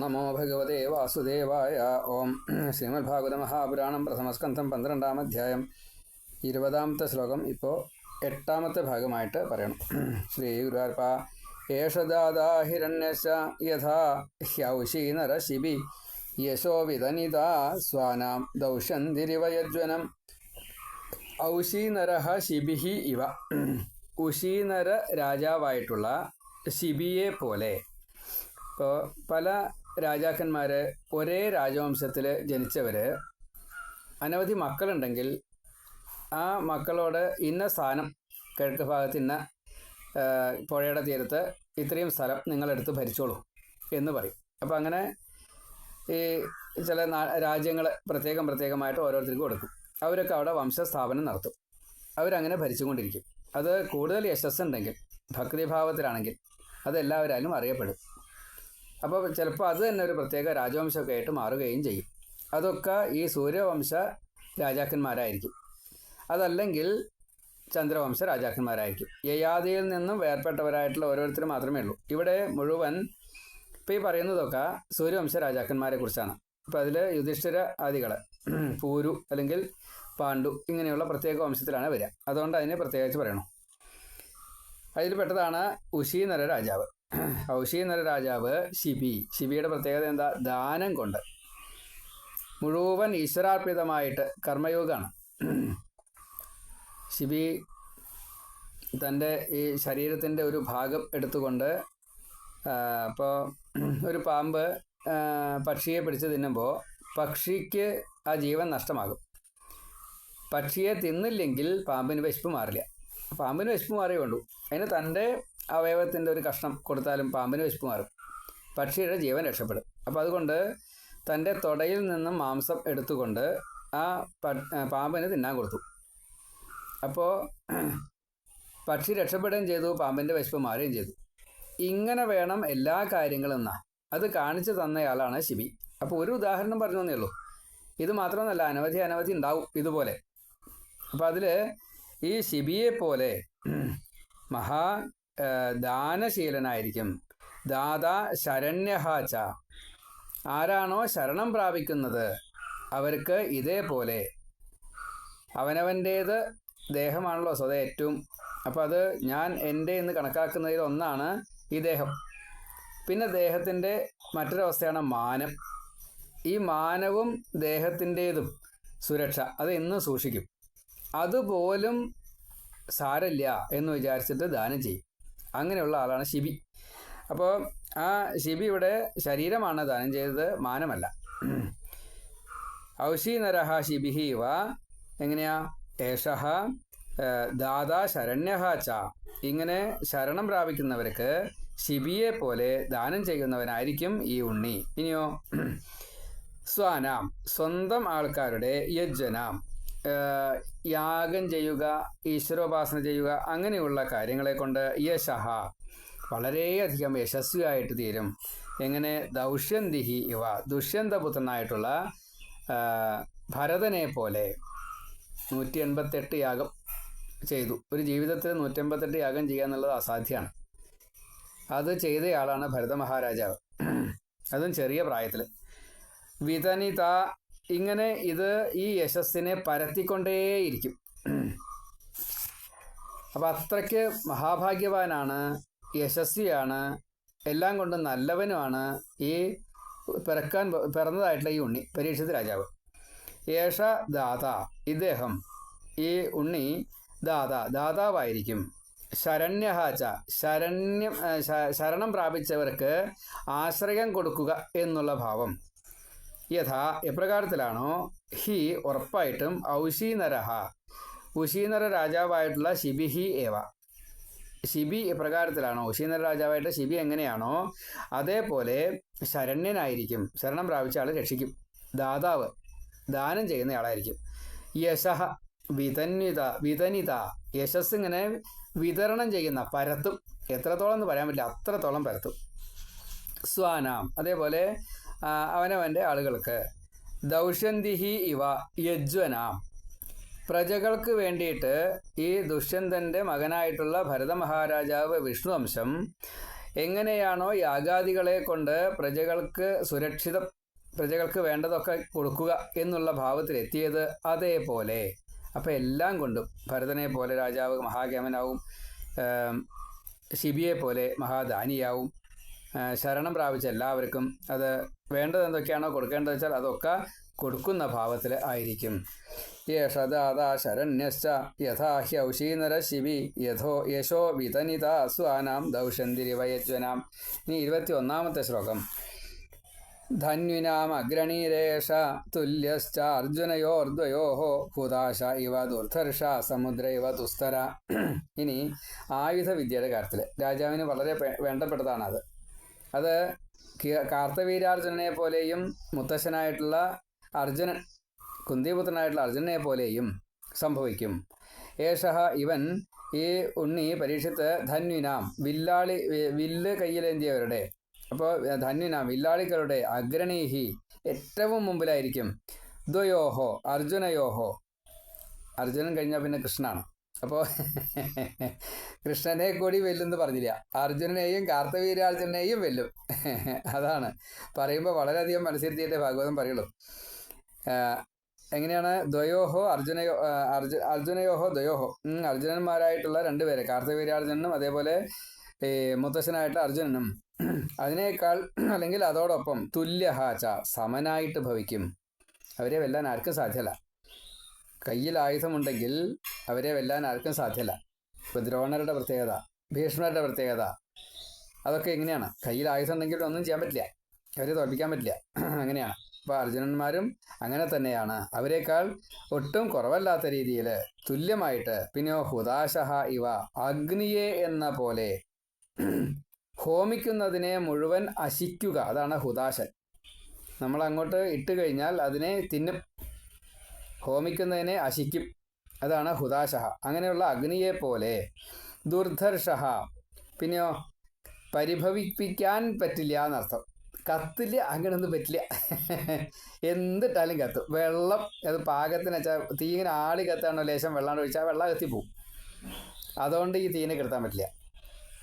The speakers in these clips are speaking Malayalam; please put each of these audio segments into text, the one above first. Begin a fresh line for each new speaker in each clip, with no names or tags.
നമോ ഭഗവതേ വാസുദേവായ ഓം ശ്രീമദ് ഭാഗവത മഹാപുരാണം പ്രഥമസ്കന്ധം പന്ത്രണ്ടാം അധ്യായം ഇരുപതാമത്തെ ശ്ലോകം ഇപ്പോൾ എട്ടാമത്തെ ഭാഗമായിട്ട് പറയണം. ശ്രീ ഗുരുവാർപ്പ ഏഷദാദാ യഥാ ഹ്യൗഷീനര ശിബി യശോ വിതനിത സ്വാനാം ദൗഷന്തിരിവയജ്വനം ഔഷീനരഹ ശിബിഹി ഇവ. ഉഷീനര രാജാവായിട്ടുള്ള ശിബിയെ പോലെ. ഇപ്പോൾ പല രാജാക്കന്മാർ ഒരേ രാജവംശത്തിൽ ജനിച്ചവർ അനവധി മക്കളുണ്ടെങ്കിൽ ആ മക്കളോട് ഇന്ന സ്ഥാനം കിഴക്ക് ഭാഗത്ത് ഇന്ന പുഴയുടെ തീരത്ത് ഇത്രയും സ്ഥലം നിങ്ങളെടുത്ത് ഭരിച്ചോളൂ എന്ന് പറയും. അപ്പോൾ അങ്ങനെ ഈ ചില രാജ്യങ്ങൾ പ്രത്യേകം പ്രത്യേകമായിട്ട് ഓരോരുത്തർക്കും കൊടുക്കും. അവരൊക്കെ അവിടെ വംശസ്ഥാപനം നടത്തും. അവരങ്ങനെ ഭരിച്ചുകൊണ്ടിരിക്കും. അത് കൂടുതൽ യശസ്സുണ്ടെങ്കിൽ ഭക്തിഭാവത്തിലാണെങ്കിൽ അത് എല്ലാവരാലും അറിയപ്പെടും. അപ്പോൾ ചിലപ്പോൾ അത് തന്നെ ഒരു പ്രത്യേക രാജവംശമൊക്കെ ആയിട്ട് മാറുകയും ചെയ്യും. അതൊക്കെ ഈ സൂര്യവംശ രാജാക്കന്മാരായിരിക്കും. അതല്ലെങ്കിൽ ചന്ദ്രവംശ രാജാക്കന്മാരായിരിക്കും. യയാദിയിൽ നിന്നും വേർപെട്ടവരായിട്ടുള്ള ഓരോരുത്തർ മാത്രമേ ഉള്ളൂ. ഇവിടെ മുഴുവൻ ഇപ്പം ഈ പറയുന്നതൊക്കെ സൂര്യവംശ രാജാക്കന്മാരെ കുറിച്ചാണ്. അപ്പോൾ അതിൽ യുധിഷ്ഠിര ആദികൾ പൂരു അല്ലെങ്കിൽ പാണ്ഡു ഇങ്ങനെയുള്ള പ്രത്യേക വംശത്തിലാണ് വരിക. അതുകൊണ്ട് അതിനെ പ്രത്യേകിച്ച് പറയണം. അതിൽ പെട്ടതാണ് ഉഷീനര രാജാവ്. ഔഷീനര രാജാവ് ശിബി. ശിബിയുടെ പ്രത്യേകത എന്താ? ദാനം കൊണ്ട്. മുഴുവൻ ഈശ്വരാർപ്പിതമായിട്ട് കർമ്മയോഗമാണ് ശിബി തന്റെ ഈ ശരീരത്തിന്റെ ഒരു ഭാഗം എടുത്തുകൊണ്ട് അപ്പോൾ ഒരു പാമ്പ് പക്ഷിയെ പിടിച്ച് തിന്നുമ്പോൾ പക്ഷിക്ക് ആ ജീവൻ നഷ്ടമാകും. പക്ഷിയെ തിന്നില്ലെങ്കിൽ പാമ്പിന് വിശപ്പ് മാറില്ല. പാമ്പിന് വിശപ്പ് മാറിയേ ഉള്ളൂ. അതിന് തന്റെ അവയവത്തിന്റെ ഒരു കഷ്ണം കൊടുത്താലും പാമ്പിന് വിശപ്പ് മാറും. പക്ഷിയുടെ ജീവൻ രക്ഷപ്പെടും. അപ്പോൾ അതുകൊണ്ട് തന്റെ തൊടയിൽ നിന്നും മാംസം എടുത്തുകൊണ്ട് ആ പാമ്പിന് തിന്നാൻ കൊടുത്തു. അപ്പോൾ പക്ഷി രക്ഷപ്പെടുകയും ചെയ്തു പാമ്പിന്റെ വിശപ്പ് മാറുകയും ചെയ്തു. ഇങ്ങനെ വേണം എല്ലാ കാര്യങ്ങളും എന്നാ അത് കാണിച്ചു തന്നയാളാണ് ശിബി അപ്പോൾ ഒരു ഉദാഹരണം പറഞ്ഞു തന്നേ ഉള്ളൂ. ഇത് മാത്രമെന്നല്ല അനവധി അനവധി ഉണ്ടാവും ഇതുപോലെ. അപ്പോൾ അതിൽ ഈ ശിബിയെ പോലെ മഹാ ദാനശീലനായിരിക്കും. ദാദാ ശരണ്യഹാച ആരാണോ ശരണം പ്രാപിക്കുന്നത് അവർക്ക് ഇതേപോലെ. അവനവന്റേത് ദേഹമാണല്ലോ സ്വതേ ഏറ്റവും. അപ്പോൾ അത് ഞാൻ എന്റെ എന്ന് കണക്കാക്കുന്നതിൽ ഒന്നാണ് ഈ ദേഹം. പിന്നെ ദേഹത്തിന്റെ മറ്റൊരവസ്ഥയാണ് മാനം. ഈ മാനവും ദേഹത്തിന്റേതും സുരക്ഷ അത് എന്നും സൂക്ഷിക്കും. അതുപോലും സാരല്ല എന്ന് വിചാരിച്ചിട്ട് ദാനം ചെയ്യും. അങ്ങനെയുള്ള ആളാണ് ശിബി. അപ്പോൾ ആ ശിബി ഇവിടെ ശരീരമാണ് ദാനം ചെയ്തത് മാനമല്ല. ഔഷീനരഹ ശിബിഹി വ എങ്ങനെയാ? ഏഷഹ ദാദാ ശരണ്യഹ ച. ഇങ്ങനെ ശരണം പ്രാപിക്കുന്നവർക്ക് ശിബിയെ പോലെ ദാനം ചെയ്യുന്നവനായിരിക്കും ഈ ഉണ്ണി. ഇനിയോ സ്വാനാം സ്വന്തം ആൾക്കാരുടെ യജ്ജനാം യാഗം ചെയ്യുക ഈശ്വരോപാസന ചെയ്യുക അങ്ങനെയുള്ള കാര്യങ്ങളെ കൊണ്ട് യശഹ വളരെയധികം യശസ്വിയായിട്ട് തീരും. എങ്ങനെ? ദൗഷ്യന്തിഹി ഇവ ദുഷ്യന്തപുത്രനായിട്ടുള്ള ഭരതനെ പോലെ നൂറ്റി എൺപത്തെട്ട് യാഗം ചെയ്തു. ഒരു ജീവിതത്തിൽ നൂറ്റി എൺപത്തെട്ട് യാഗം ചെയ്യുക എന്നുള്ളത് അസാധ്യമാണ് അത് ചെയ്തയാളാണ് ഭരത മഹാരാജാവ് അതും ചെറിയ പ്രായത്തിൽ വിതനിത ഇങ്ങനെ ഇത് ഈ യശസ്സിനെ പരത്തിക്കൊണ്ടേയിരിക്കും. അപ്പം അത്രയ്ക്ക് മഹാഭാഗ്യവാനാണ് യശസ്വിയാണ് എല്ലാം കൊണ്ടും നല്ലവനുമാണ് ഈ പിറക്കാൻ പിറന്നതായിട്ടുള്ള ഈ ഉണ്ണി പരീക്ഷിത് രാജാവ്. യേഷ ദാത ഇദ്ദേഹം ഈ ഉണ്ണി ദാത ദാതാവായിരിക്കും. ശരണ്യഹാച ശരണ്യം ശരണം പ്രാപിച്ചവർക്ക് ആശ്രയം കൊടുക്കുക എന്നുള്ള ഭാവം. യഥാ എപ്രകാരത്തിലാണോ? ഹി ഉറപ്പായിട്ടും ഔഷീനരഹ ഉഷീനര രാജാവായിട്ടുള്ള ശിബിഹി ഏവ. ശിബി എപ്രകാരത്തിലാണോ? ഉഷീനര രാജാവായിട്ട് ശിബി എങ്ങനെയാണോ? അതേപോലെ ശരണ്യനായിരിക്കും. ശരണം പ്രാപിച്ച ആൾ രക്ഷിക്കും. ദാതാവ്. ദാനം ചെയ്യുന്നയാളായിരിക്കും. യശഹ വിതന്വിത വിതനിത. യശസ് ഇങ്ങനെ വിതരണം ചെയ്യുന്ന പരത്തും. എത്രത്തോളം എന്ന് പറയാൻ പറ്റില്ല. അത്രത്തോളം പരത്തും. സ്വാനാം. അതേപോലെ അവനവന്റെ ആളുകൾക്ക്. ദൗഷന്തിഹി ഇവ യജ്വനാം. പ്രജകൾക്ക് വേണ്ടിയിട്ട് ഈ ദുഷ്യന്തന്റെ മകനായിട്ടുള്ള ഭരത മഹാരാജാവ് വിഷ്ണുവംശം എങ്ങനെയാണോ യാഗാദികളെ കൊണ്ട് പ്രജകൾക്ക് സുരക്ഷിത പ്രജകൾക്ക് വേണ്ടതൊക്കെ കൊടുക്കുക എന്നുള്ള ഭാവത്തിലെത്തിയത് അതേപോലെ. അപ്പോൾ എല്ലാം കൊണ്ടും ഭരതനെ പോലെ രാജാവ് മഹാഗമനാവും ശിബിയെ പോലെ മഹാദാനിയാവും. ശരണം പ്രാപിച്ച എല്ലാവർക്കും അത് വേണ്ടത് എന്തൊക്കെയാണോ കൊടുക്കേണ്ടത് വെച്ചാൽ അതൊക്കെ കൊടുക്കുന്ന ഭാവത്തിൽ ആയിരിക്കും. യേഷദാതാ ശരണ്യശ്ച യഥാ ഹ്യൗഷീനര ശിവി യഥോ യശോ വിതനിത സ്വാനാം ദൗഷന്തിരിവയജ്വനാം. ഇനി ഇരുപത്തി ഒന്നാമത്തെ ശ്ലോകം. ധന്വിനാം അഗ്രണീരേഷ തുല്യശ്ച അർജുനയോർദ്വയോഹോ ഹുതാശ ഇവ ദുർധർഷ സമുദ്ര ഇവ ദുസ്തര. ഇനി ആയുധ വിദ്യയുടെ കാര്യത്തിൽ രാജാവിന് വളരെ വേണ്ടപ്പെട്ടതാണ് വേണ്ടപ്പെട്ടതാണ് അത് കാർത്തവീരാർജുനനെ പോലെയും മുത്തശ്ശനായിട്ടുള്ള അർജുനൻ കുന്തിപുത്രനായിട്ടുള്ള അർജുനനെ പോലെയും സംഭവിക്കും. ഏഷ ഇവൻ ഈ ഉണ്ണി പരീക്ഷത്ത് ധന്വിനാം വില്ലാളി വില്ല് കയ്യിലേന്തിയവരുടെ. അപ്പോൾ ധന്വിനാം വില്ലാളികളുടെ അഗ്രണീഹി ഏറ്റവും മുമ്പിലായിരിക്കും. ദ്വയോഹോ അർജുനയോഹോ. അർജുനൻ കഴിഞ്ഞാൽ പിന്നെ കൃഷ്ണനാണ്. അപ്പോൾ കൃഷ്ണനെ കൂടി വെല്ലുമെന്ന് പറഞ്ഞില്ല. അർജുനനെയും കാർത്തവീരാർജുനനെയും വെല്ലും. അതാണ്. പറയുമ്പോൾ വളരെയധികം മനസ്സിരുത്തിയിട്ടേ ഭാഗവതം പറയുള്ളൂ. എങ്ങനെയാണ്? ദ്വയോഹോ അർജുനയോ അർജു അർജുനയോഹോ ദ്വയോഹോ. അർജുനന്മാരായിട്ടുള്ള രണ്ടുപേരെ കാർത്തവീരാർജുനനും അതേപോലെ ഈ മുത്തശ്ശനായിട്ടുള്ള അർജുനനും. അതിനേക്കാൾ അല്ലെങ്കിൽ അതോടൊപ്പം തുല്യഹാച സമനായിട്ട് ഭവിക്കും. അവരെ വെല്ലാൻ ആർക്കും സാധ്യമല്ല. കയ്യിൽ ആയുധമുണ്ടെങ്കിൽ അവരെ വെല്ലാൻ ആർക്കും സാധ്യമല്ല ഇപ്പം ദ്രോണരുടെ പ്രത്യേകത ഭീഷ്മരുടെ പ്രത്യേകത അതൊക്കെ എങ്ങനെയാണ് കയ്യിൽ ആയുധം ഉണ്ടെങ്കിൽ ഒന്നും ചെയ്യാൻ പറ്റില്ല. അവരെ തോൽപ്പിക്കാൻ പറ്റില്ല. അങ്ങനെയാണ്. അപ്പോൾ അർജുനന്മാരും അങ്ങനെ തന്നെയാണ്. അവരെക്കാൾ ഒട്ടും കുറവല്ലാത്ത രീതിയിൽ തുല്യമായിട്ട് പിന്നെയോ ഹുദാശഹ ഇവ അഗ്നിയെ എന്ന പോലെ ഹോമിക്കുന്നതിനെ മുഴുവൻ അശിക്കുക. അതാണ് ഹുദാശൻ. നമ്മൾ അങ്ങോട്ട് ഇട്ട് കഴിഞ്ഞാൽ അതിനെ തിന്നും ഹോമിക്കുന്നതിനെ അശിക്കും. അതാണ് ഹുദാശഹ. അങ്ങനെയുള്ള അഗ്നിയെ പോലെ ദുർധർഷഹ. പിന്നെയോ പരിഭവിപ്പിക്കാൻ പറ്റില്ല എന്നർത്ഥം. കത്തില്ല അങ്ങനെയൊന്നും പറ്റില്ല. എന്തിട്ടാലും കത്തും. വെള്ളം അത് പാകത്തിന് വെച്ചാൽ തീ ഇങ്ങനെ ആളി കത്താണോ ലേശം വെള്ളം ഒഴിച്ചാൽ വെള്ളം കത്തിപ്പോവും. അതുകൊണ്ട് ഈ തീനെ കെടുത്താൻ പറ്റില്ല.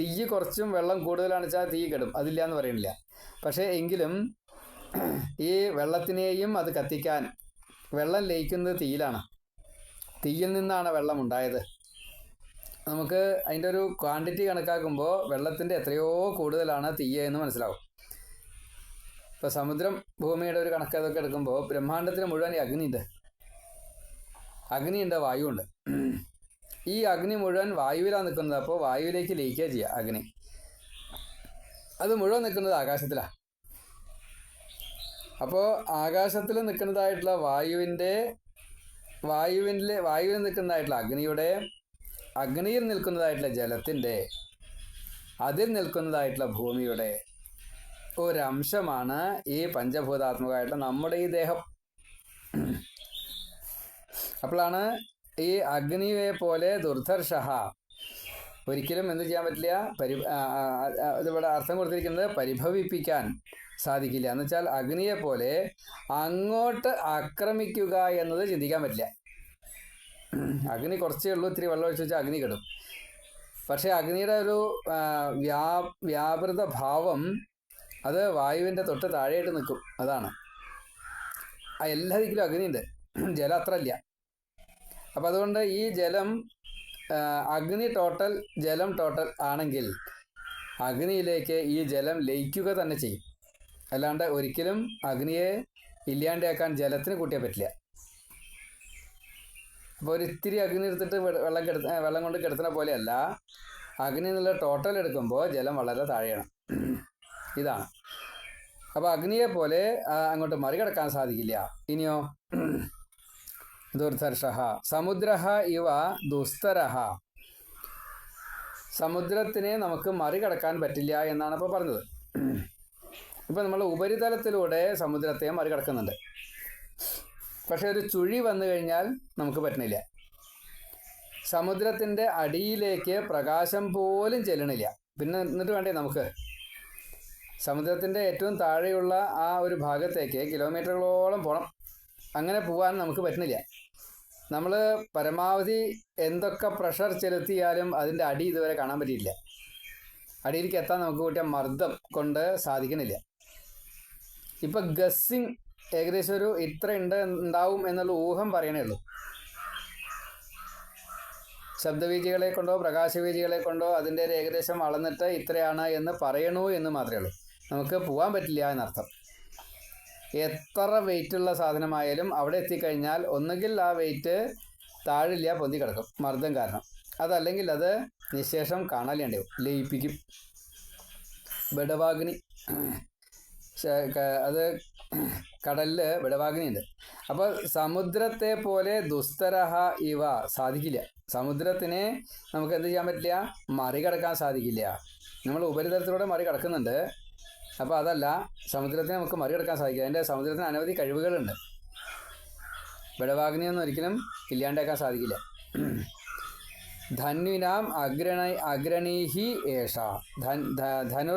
തീ കുറച്ചും വെള്ളം കൂടുതലാണ് വെച്ചാൽ തീ കെടും. അതില്ല എന്ന് പറയുന്നില്ല. പക്ഷേ എങ്കിലും ഈ വെള്ളത്തിനെയും അത് കത്തിക്കാൻ വെള്ളം ലയിക്കുന്നത് തീയിലാണ്. തീയിൽ നിന്നാണ് വെള്ളം ഉണ്ടായത് നമുക്ക് അതിന്റെ ഒരു ക്വാണ്ടിറ്റി കണക്കാക്കുമ്പോൾ വെള്ളത്തിന്റെ എത്രയോ കൂടുതലാണ് തീയ എന്ന് മനസ്സിലാവും. ഇപ്പോൾ സമുദ്രം ഭൂമിയുടെ ഒരു കണക്ക് അതൊക്കെ എടുക്കുമ്പോൾ ബ്രഹ്മാണ്ടത്തിന് മുഴുവൻ ഈ അഗ്നിയുണ്ട് അഗ്നിയുണ്ട് വായുണ്ട് ഈ അഗ്നി മുഴുവൻ വായുവിലാണ് നിൽക്കുന്നത്. അപ്പോൾ വായുവിലേക്ക് ലയിക്കുക ചെയ്യുക അഗ്നി. അത് മുഴുവൻ നിൽക്കുന്നത് ആകാശത്തിലാണ് അപ്പോൾ ആകാശത്തിൽ നിൽക്കുന്നതായിട്ടുള്ള വായുവിന്റെ വായുവിന്റെ വായുവിൽ നിൽക്കുന്നതായിട്ടുള്ള അഗ്നിയുടെ അഗ്നിയിൽ നിൽക്കുന്നതായിട്ടുള്ള ജലത്തിന്റെ അതിൽ നിൽക്കുന്നതായിട്ടുള്ള ഭൂമിയുടെ ഒരംശമാണ് ഈ പഞ്ചഭൂതാത്മകമായിട്ടുള്ള നമ്മുടെ ഈ ദേഹം. അപ്പോഴാണ് ഈ അഗ്നിയെ പോലെ ദുർധർഷഹ ഒരിക്കലും എന്ത് ചെയ്യാൻ പറ്റില്ല? പരി അർത്ഥം കൊടുത്തിരിക്കുന്നത് പരിഭവിപ്പിക്കാൻ സാധിക്കില്ല. എന്ന് വെച്ചാൽ അഗ്നിയെ പോലെ അങ്ങോട്ട് ആക്രമിക്കുക എന്നത് ചിന്തിക്കാൻ പറ്റില്ല. അഗ്നി കുറച്ചേ ഉള്ളൂ ഇത്തിരി വെള്ളം ഒഴിച്ച് വെച്ചാൽ അഗ്നി കിടും. പക്ഷേ അഗ്നിയുടെ ഒരു വ്യാ വ്യാപൃത ഭാവം അത് വായുവിന്റെ തൊട്ട് താഴെയായിട്ട് നിൽക്കും. അതാണ്. എല്ലാ ദിക്കിലും അഗ്നിയുണ്ട്. ജലം അത്ര ഇല്ല. അപ്പം അതുകൊണ്ട് ഈ ജലം അഗ്നി ടോട്ടൽ ജലം ടോട്ടൽ ആണെങ്കിൽ അഗ്നിയിലേക്ക് ഈ ജലം ലയിക്കുക തന്നെ ചെയ്യും. അല്ലാണ്ട് ഒരിക്കലും അഗ്നിയെ ഇല്ലാണ്ടാക്കാൻ ജലത്തിന് കൂട്ടിയാൽ പറ്റില്ല. അപ്പോൾ ഒരു ഇത്തിരി അഗ്നി എടുത്തിട്ട് വെള്ളം കെടുത്ത വെള്ളം കൊണ്ട് കിടത്തുന്ന പോലെയല്ല. അഗ്നി എന്നുള്ള ടോട്ടൽ എടുക്കുമ്പോൾ ജലം വളരെ താഴെയാണ്. ഇതാണ്. അപ്പോൾ അഗ്നിയെ പോലെ അങ്ങോട്ട് മറികടക്കാൻ സാധിക്കില്ല. ഇനിയോ ദുർധർഷ. സമുദ്ര ഇവ ദുസ്തര. സമുദ്രത്തിനെ നമുക്ക് മറികടക്കാൻ പറ്റില്ല എന്നാണ് ഇപ്പോൾ പറഞ്ഞത്. ഇപ്പം നമ്മൾ ഉപരിതലത്തിലൂടെ സമുദ്രത്തെ മറികടക്കുന്നുണ്ട്. പക്ഷെ ഒരു ചുഴി വന്നു കഴിഞ്ഞാൽ നമുക്ക് പറ്റണില്ല. സമുദ്രത്തിന്റെ അടിയിലേക്ക് പ്രകാശം പോലും ചെല്ലണില്ല. പിന്നെ എന്നിട്ട് വേണ്ടേ നമുക്ക്? സമുദ്രത്തിന്റെ ഏറ്റവും താഴെയുള്ള ആ ഒരു ഭാഗത്തേക്ക് കിലോമീറ്ററുകളോളം പോകണം അങ്ങനെ പോകാൻ നമുക്ക് പറ്റുന്നില്ല നമ്മൾ പരമാവധി എന്തൊക്കെ പ്രഷർ ചെലുത്തിയാലും അതിന്റെ അടി ഇതുവരെ കാണാൻ പറ്റിയില്ല അടിയിലേക്ക് എത്താൻ നമുക്ക് കൂട്ടിയ മർദ്ദം കൊണ്ട് സാധിക്കണില്ല. ഇപ്പൊ ഗസ്സിങ് ഏകദേശം ഒരു ഇത്ര ഉണ്ട് ഉണ്ടാവും എന്നുള്ള ഊഹം പറയണേ ഉള്ളൂ. ശബ്ദവീചികളെ കൊണ്ടോ പ്രകാശവീചികളെ കൊണ്ടോ അതിന്റെ ഒരു ഏകദേശം അളന്നിട്ട് ഇത്രയാണ് എന്ന് പറയണു എന്ന് മാത്രമേ ഉള്ളൂ. നമുക്ക് പോകാൻ പറ്റില്ല എന്നർത്ഥം. എത്ര വെയിറ്റുള്ള സാധനമായാലും അവിടെ എത്തിക്കഴിഞ്ഞാൽ ഒന്നുകിൽ ആ വെയിറ്റ് താഴില്ല പൊന്തി കിടക്കും. മർദ്ദം കാരണം. അതല്ലെങ്കിൽ അത് നിശേഷം കാണാലേണ്ടാവും ലയിപ്പിക്കും. ബഡവാഗ്നി അത് കടലിൽ ഉണ്ട് അപ്പോൾ സമുദ്രത്തെ പോലെ ദുസ്തരഹ ഇവ സാധിക്കില്ല. സമുദ്രത്തിനെ നമുക്ക് എന്ത് ചെയ്യാൻ പറ്റില്ല? മറികടക്കാൻ സാധിക്കില്ല. നമ്മൾ ഉപരിതലത്തിലൂടെ മറികടക്കുന്നുണ്ട്. അപ്പോൾ അതല്ല സമുദ്രത്തെ നമുക്ക് മറികടക്കാൻ സാധിക്കും. അതിന്റെ സമുദ്രത്തിന് അനവധി കഴിവുകളുണ്ട്. ബലവാഗ്നിയൊന്നും ഒരിക്കലും ഇല്ലാണ്ടാക്കാൻ സാധിക്കില്ല. ധന്വിനാം അഗ്രണ അഗ്രണീഹി ഏഷ. ധനു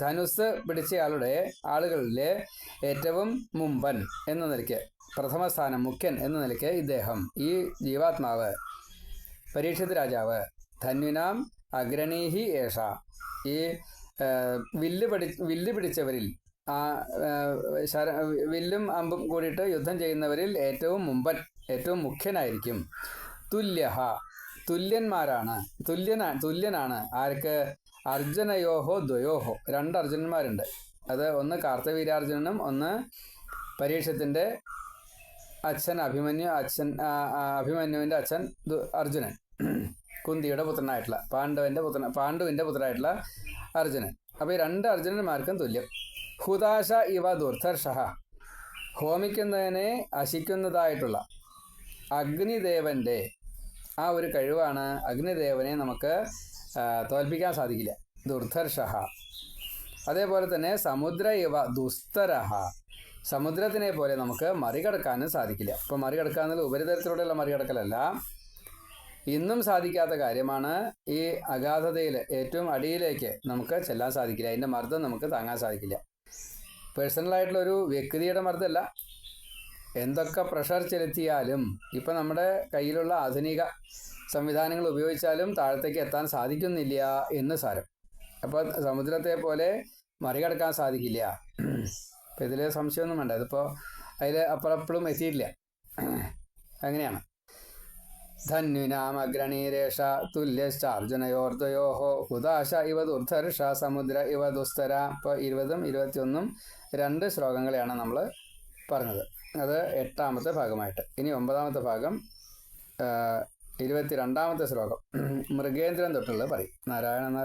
ധനുസ് പിടിച്ചയാളുടെ ആളുകളിലെ ഏറ്റവും മുമ്പൻ എന്ന നിലയ്ക്ക് പ്രഥമ സ്ഥാനം മുഖ്യൻ എന്ന നിലയ്ക്ക് ഇദ്ദേഹം. ഈ ജീവാത്മാവ് പരീക്ഷിത് രാജാവ് ധന്വിനാം അഗ്രണീഹി ഏഷ. ഈ വില്ല് പിടി വില്ല് പിടിച്ചവരിൽ ആ വില്ലും അമ്പും കൂടിയിട്ട് യുദ്ധം ചെയ്യുന്നവരിൽ ഏറ്റവും മുമ്പൻ ഏറ്റവും മുഖ്യനായിരിക്കും. തുല്യഹ തുല്യന്മാരാണ് തുല്യനാ തുല്യനാണ്. ആർക്ക്? അർജുനയോഹോ ദ്വയോഹോ. രണ്ട് അർജുനന്മാരുണ്ട് അത് ഒന്ന് കാർത്തവീരാർജുനനും ഒന്ന് പരീക്ഷത്തിന്റെ അച്ഛൻ അഭിമന്യു അച്ഛൻ അഭിമന്യുവിന്റെ അച്ഛൻ അർജുനൻ കുന്തിയുടെ പുത്രനായിട്ടുള്ള പാണ്ഡവന്റെ പുത്രൻ പാണ്ഡുവിന്റെ പുത്രനായിട്ടുള്ള അർജുനൻ. അപ്പോൾ ഈ രണ്ട് അർജുനന്മാർക്കും തുല്യം. ഹുദാശ ഇവ ദുർധർഷഹ. ഹോമിക്കുന്നതിനെ അശിക്കുന്നതായിട്ടുള്ള അഗ്നിദേവന്റെ ആ ഒരു കഴിവാണ് അഗ്നിദേവനെ നമുക്ക് തോൽപ്പിക്കാൻ സാധിക്കില്ല. ദുർധർഷഹ. അതേപോലെ തന്നെ സമുദ്ര ഇവ ദുസ്തരഹ. സമുദ്രത്തിനെ പോലെ നമുക്ക് മറികടക്കാനും സാധിക്കില്ല. അപ്പോൾ മറികടക്കുക എന്നത് ഉപരിതലത്തിലൂടെയുള്ള മറികടക്കലല്ല. ഇന്നും സാധിക്കാത്ത കാര്യമാണ് ഈ അഗാധതയിൽ ഏറ്റവും അടിയിലേക്ക് നമുക്ക് ചെല്ലാൻ സാധിക്കില്ല. അതിന്റെ മർദ്ദം നമുക്ക് താങ്ങാൻ സാധിക്കില്ല. പേഴ്സണലായിട്ടുള്ള ഒരു വ്യക്തിയുടെ മർദ്ദമല്ല എന്തൊക്കെ പ്രഷർ ചെലുത്തിയാലും ഇപ്പം നമ്മുടെ കയ്യിലുള്ള ആധുനിക സംവിധാനങ്ങൾ ഉപയോഗിച്ചാലും താഴത്തേക്ക് എത്താൻ സാധിക്കുന്നില്ല എന്ന് സാരം. അപ്പോൾ സമുദ്രത്തെ പോലെ മറികടക്കാൻ സാധിക്കില്ല. അപ്പം ഇതിൽ സംശയമൊന്നും വേണ്ട. ഇതിപ്പോൾ അതിൽ അപ്പോഴപ്പോഴും എത്തിയിട്ടില്ല. അങ്ങനെയാണ്. ധന്യുനാമഗ്രണീരേഷ തുല്യശ്ചാർജുനയോർദ്വയോ ഹുദാശ ഇവ ദുർധർഷ സമുദ്ര ഇവ ദുസ്തര. ഇപ്പോൾ ഇരുപതും ഇരുപത്തിയൊന്നും രണ്ട് ശ്ലോകങ്ങളെയാണ് നമ്മൾ പറഞ്ഞത്. അത് എട്ടാമത്തെ ഭാഗമായിട്ട്. ഇനി ഒമ്പതാമത്തെ ഭാഗം ഇരുപത്തിരണ്ടാമത്തെ ശ്ലോകം. മൃഗേന്ദ്രൻ തൊട്ടുള്ളത് പറയും. നാരായണ